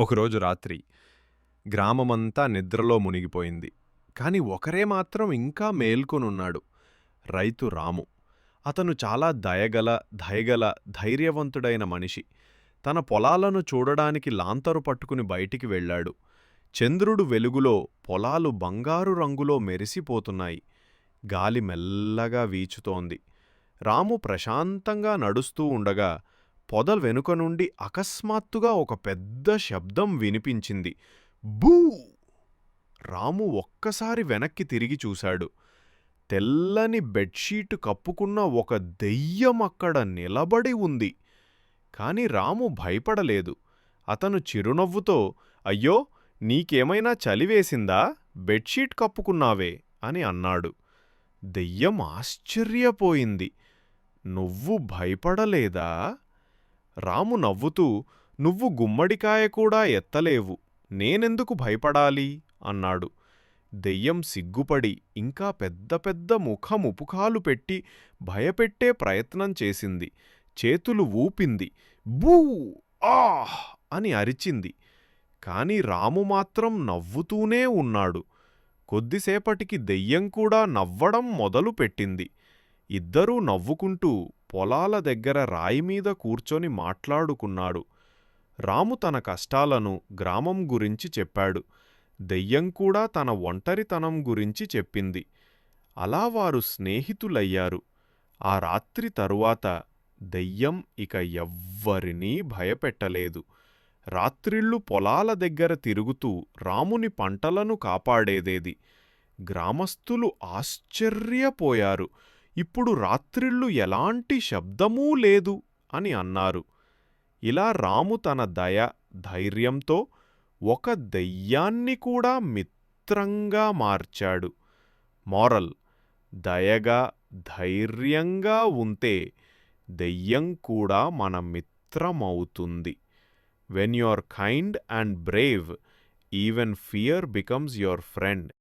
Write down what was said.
ఒకరోజు రాత్రి గ్రామమంతా నిద్రలో మునిగిపోయింది. కాని ఒకరే మాత్రం ఇంకా మేల్కొనున్నాడు రైతు రాము. అతను చాలా దయగల దయగల ధైర్యవంతుడైన మనిషి. తన పొలాలను చూడడానికి లాంతరు పట్టుకుని బయటికి వెళ్ళాడు. చంద్రుడు వెలుగులో పొలాలు బంగారు రంగులో మెరిసిపోతున్నాయి. గాలి మెల్లగా వీచుతోంది. రాము ప్రశాంతంగా నడుస్తూ ఉండగా పొదల వెనుక నుండి అకస్మాత్తుగా ఒక పెద్ద శబ్దం వినిపించింది. బూ! రాము ఒక్కసారి వెనక్కి తిరిగి చూశాడు. తెల్లని బెడ్షీటు కప్పుకున్న ఒక దెయ్యం అక్కడ నిలబడి ఉంది. కాని రాము భయపడలేదు. అతను చిరునవ్వుతో అయ్యో నీకేమైనా చలివేసిందా బెడ్షీట్ కప్పుకున్నావే అని అన్నాడు. దెయ్యం ఆశ్చర్యపోయింది. నువ్వు భయపడలేదా? రాము నవ్వుతూ నువ్వు గుమ్మడికాయ కూడా ఎత్తలేవు. నేనెందుకు భయపడాలి? అన్నాడు. దెయ్యం సిగ్గుపడి ఇంకా పెద్ద పెద్ద ముఖముపుకాలు పెట్టి భయపెట్టే ప్రయత్నం చేసింది. చేతులు ఊపింది. బూ ఆహ్! అని అరిచింది. కాని రాము మాత్రం నవ్వుతూనే ఉన్నాడు. కొద్దిసేపటికి దెయ్యం కూడా నవ్వడం మొదలుపెట్టింది. ఇద్దరూ నవ్వుకుంటూ పొలాల దగ్గర రాయిమీద కూర్చొని మాట్లాడుకున్నాడు. రాము తన కష్టాలను గ్రామం గురించి చెప్పాడు. దెయ్యం కూడా తన ఒంటరితనం గురించి చెప్పింది. అలా వారు స్నేహితులయ్యారు. ఆ రాత్రి తరువాత దెయ్యం ఇక ఎవ్వరినీ భయపెట్టలేదు. రాత్రిళ్ళు పొలాల దగ్గర తిరుగుతూ రాముని పంటలను కాపాడేదేది. గ్రామస్థులు ఆశ్చర్యపోయారు. ఇప్పుడు రాత్రిళ్ళు ఎలాంటి శబ్దమూ లేదు అని అన్నారు. ఇలా రాము తన దయ ధైర్యంతో ఒక దెయ్యాన్ని కూడా మిత్రంగా మార్చాడు. మోరల్ దయగా ధైర్యంగా ఉంటే దెయ్యం కూడా మన మిత్రమవుతుంది. When you are kind and brave even fear becomes your friend